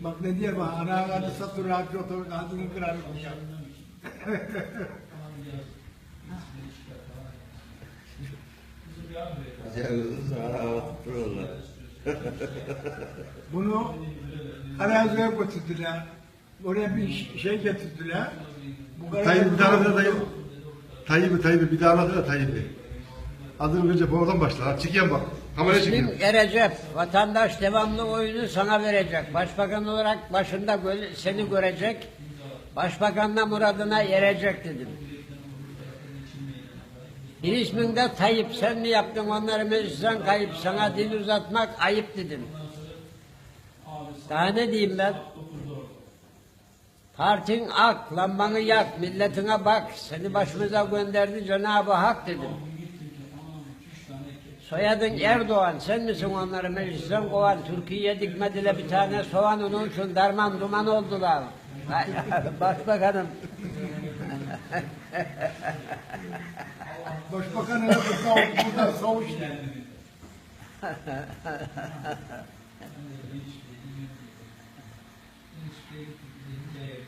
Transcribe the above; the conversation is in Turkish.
Bak ne diyor bak ana karnı satır rahatçı otur ağzını kırar. Bunu araziye götürdüler. Oraya bir şey getirdiler. Bu kadar- Tayyip bir daha da Tayyip. Tayyip'i Tayyip'i bir daha anlatır Tayyip'i. Adını önce başlar. Ha, Çekiyorum bak. Kamera çekiyorum. İsmin Recep. Vatandaş devamlı oyunu sana verecek. Başbakan olarak başında gö- seni görecek. Başbakanla muradına erecek dedim. Bir ismin de Tayyip. Sen mi yaptın onları meclisten kayıp? Sana dil uzatmak ayıp dedim. Daha ne diyeyim ben? Partin ak, lambanı yak, milletine bak. Seni başımıza gönderdi Cenab-ı Hak dedim. Soyadın Erdoğan, sen misin onları meclisten kovan? Türkiye'ye dikmediler bir tane soğan onun için darman duman oldular. Başbakanım, Başbakanın da savuş, burada savuş.